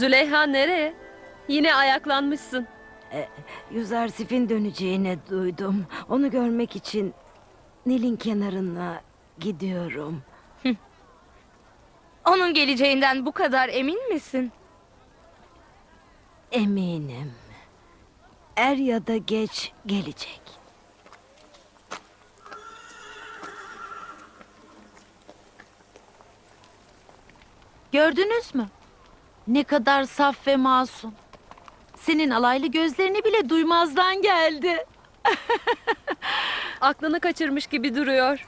Züleyha nereye? Yine ayaklanmışsın. Yüzersif'in döneceğini duydum. Onu görmek için Nil'in kenarına gidiyorum. Onun geleceğinden bu kadar emin misin? Eminim. Er ya da geç gelecek. Gördünüz mü? Ne kadar saf ve masum. Senin alaylı gözlerini bile duymazdan geldi. Aklını kaçırmış gibi duruyor.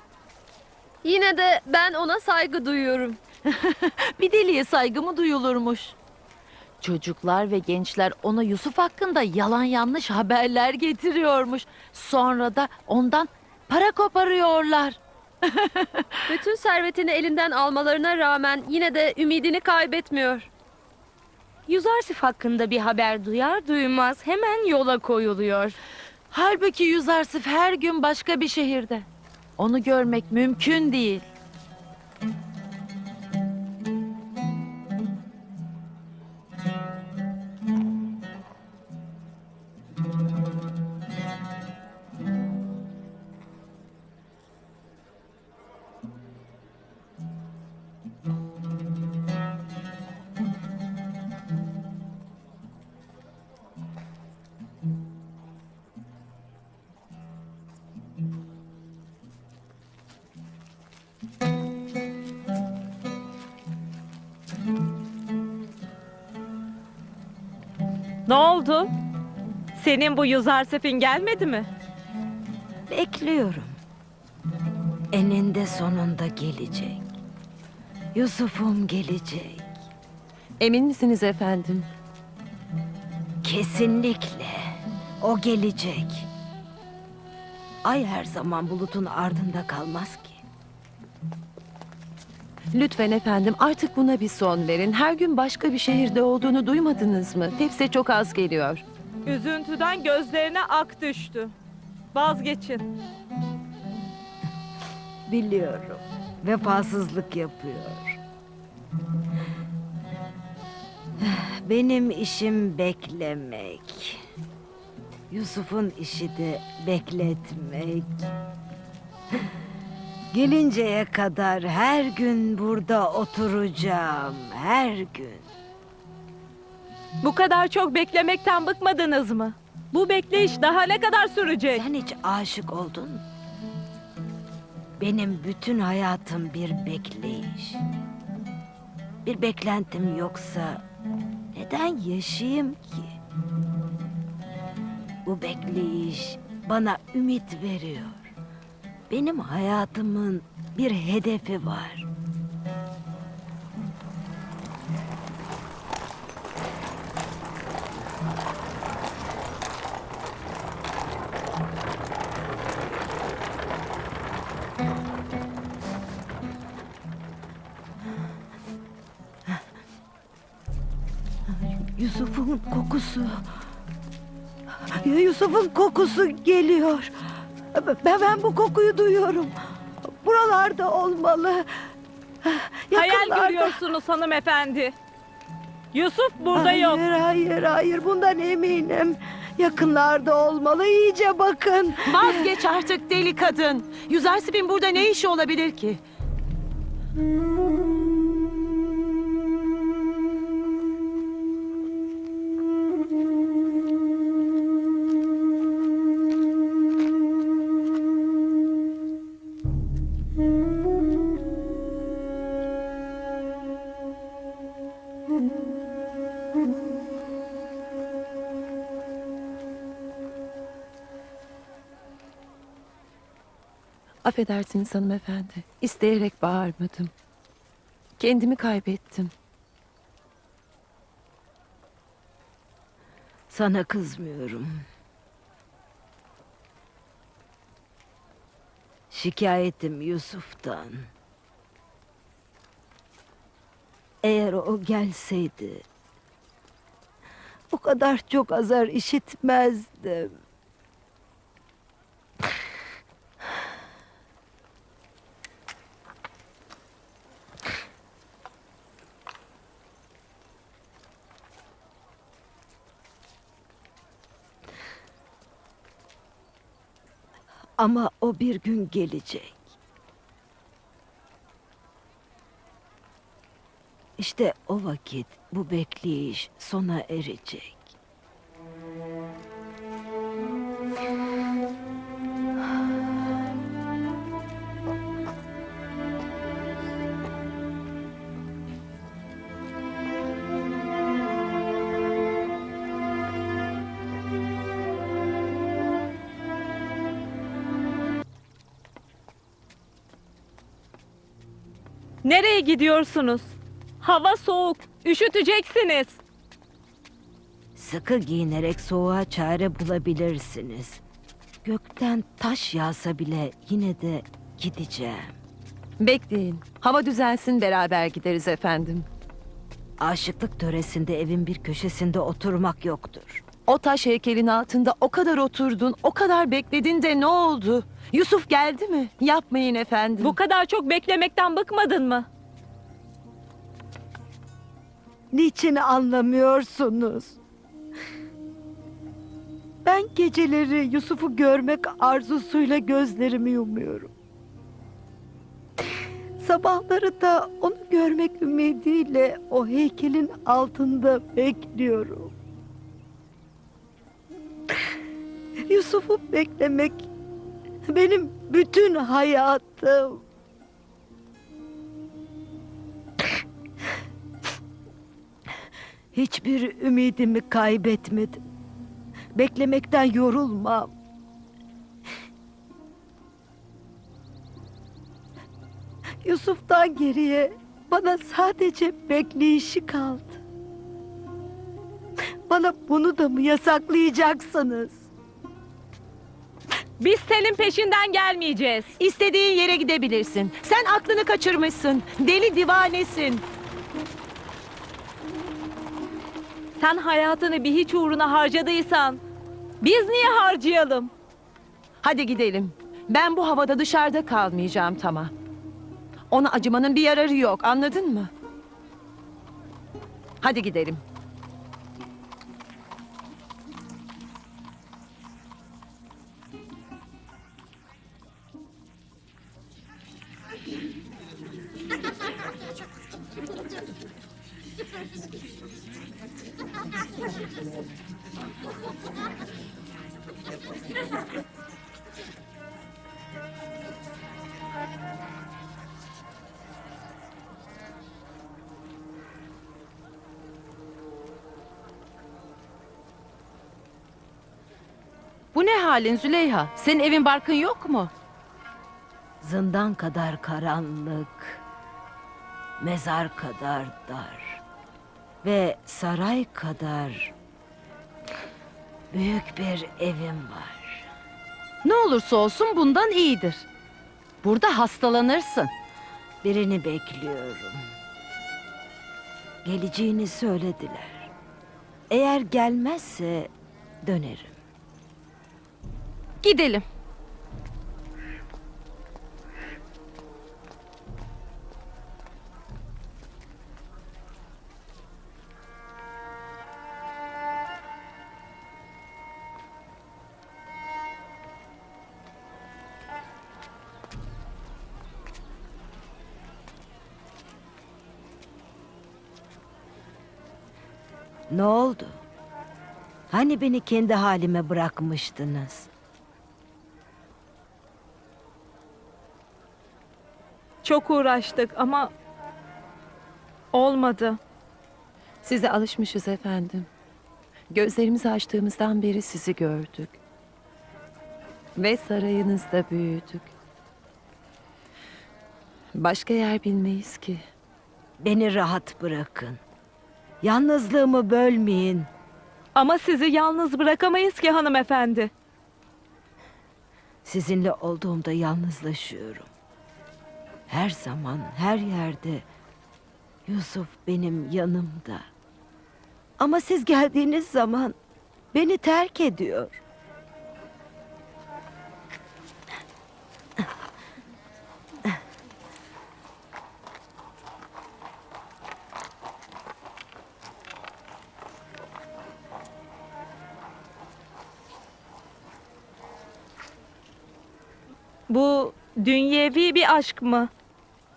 Yine de ben ona saygı duyuyorum. Bir deliye saygı mı duyulurmuş? Çocuklar ve gençler ona Yusuf hakkında yalan yanlış haberler getiriyormuş. Sonra da ondan para koparıyorlar. Bütün servetini elinden almalarına rağmen yine de ümidini kaybetmiyor. Yüzarsif hakkında bir haber duyar duymaz hemen yola koyuluyor. Halbuki Yüzarsif her gün başka bir şehirde. Onu görmek mümkün değil. Ne oldu? Senin bu Yüzarsef'in gelmedi mi? Bekliyorum. Eninde sonunda gelecek. Yusuf'um gelecek. Emin misiniz efendim? Kesinlikle. O gelecek. Ay her zaman bulutun ardında kalmaz ki. Lütfen efendim artık buna bir son verin. Her gün başka bir şehirde olduğunu duymadınız mı? Tepsi çok az geliyor. Üzüntüden gözlerine ak düştü. Vazgeçin. Biliyorum. Vefasızlık yapıyor. Benim işim beklemek. Yusuf'un işi de bekletmek. Gelinceye kadar her gün burada oturacağım. Her gün. Bu kadar çok beklemekten bıkmadınız mı? Bu bekleyiş daha ne kadar sürecek? Sen hiç aşık oldun mu? Benim bütün hayatım bir bekleyiş. Bir beklentim yoksa neden yaşayayım ki? Bu bekleyiş bana ümit veriyor. Benim hayatımın bir hedefi var. Yusuf'un kokusu. Yusuf'un kokusu geliyor. Ben, ben bu kokuyu duyuyorum. Buralarda olmalı. Hayal Yakınlarda. görüyorsunuz hanımefendi. Yusuf burada hayır, yok. Hayır, hayır. Bundan eminim. Yakınlarda olmalı. İyice bakın. Vazgeç artık deli kadın. Yüzersif'in burada ne işi olabilir ki? Affedersiniz hanımefendi. İsteyerek bağırmadım. Kendimi kaybettim. Sana kızmıyorum. Şikayetim Yusuf'tan. Eğer o gelseydi... ...bu kadar çok azar işitmezdim. Ama o bir gün gelecek. İşte o vakit bu bekleyiş sona erecek. Nereye gidiyorsunuz? Hava soğuk. Üşüteceksiniz. Sıkı giyinerek soğuğa çare bulabilirsiniz. Gökten taş yağsa bile yine de gideceğim. Bekleyin. Hava düzelsin beraber gideriz efendim. Aşıklık töresinde evin bir köşesinde oturmak yoktur. O taş heykelin altında o kadar oturdun, o kadar bekledin de ne oldu? Yusuf geldi mi? Yapmayın efendim. Bu kadar çok beklemekten bıkmadın mı? Niçin anlamıyorsunuz? Ben geceleri Yusuf'u görmek arzusuyla gözlerimi yumuyorum. Sabahları da onu görmek ümidiyle o heykelin altında bekliyorum. Yusuf'u beklemek benim bütün hayatım. Hiçbir ümidimi kaybetmedim. Beklemekten yorulmam. Yusuf'tan geriye bana sadece bekleyişi kaldı. Bana bunu da mı yasaklayacaksınız? Biz senin peşinden gelmeyeceğiz. İstediğin yere gidebilirsin. Sen aklını kaçırmışsın. Deli divanesin. Sen hayatını bir hiç uğruna harcadıysan biz niye harcayalım? Hadi gidelim. Ben bu havada dışarıda kalmayacağım tamam. Ona acımanın bir yararı yok anladın mı? Hadi gidelim. Bu ne halin Züleyha? Senin evin barkın yok mu? Zindan kadar karanlık, mezar kadar dar ve saray kadar büyük bir evim var. Ne olursa olsun bundan iyidir. Burada hastalanırsın. Birini bekliyorum. Geleceğini söylediler. Eğer gelmezse dönerim. Gidelim. Ne oldu? Hani beni kendi halime bırakmıştınız? Çok uğraştık ama olmadı. Size alışmışız efendim. Gözlerimizi açtığımızdan beri sizi gördük. Ve sarayınızda büyüdük. Başka yer bilmeyiz ki. Beni rahat bırakın. Yalnızlığımı bölmeyin. Ama sizi yalnız bırakamayız ki hanımefendi. Sizinle olduğumda yalnızlaşıyorum. Her zaman, her yerde Yusuf benim yanımda. Ama siz geldiğiniz zaman beni terk ediyor. Bu dünyevi bir aşk mı?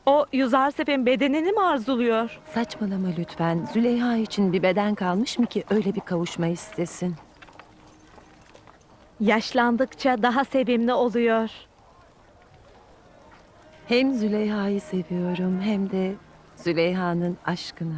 O Yüzarsef'in bedenini mi arzuluyor? Saçmalama lütfen. Züleyha için bir beden kalmış mı ki öyle bir kavuşma istesin? Yaşlandıkça daha sevimli oluyor. Hem Züleyha'yı seviyorum hem de Züleyha'nın aşkını.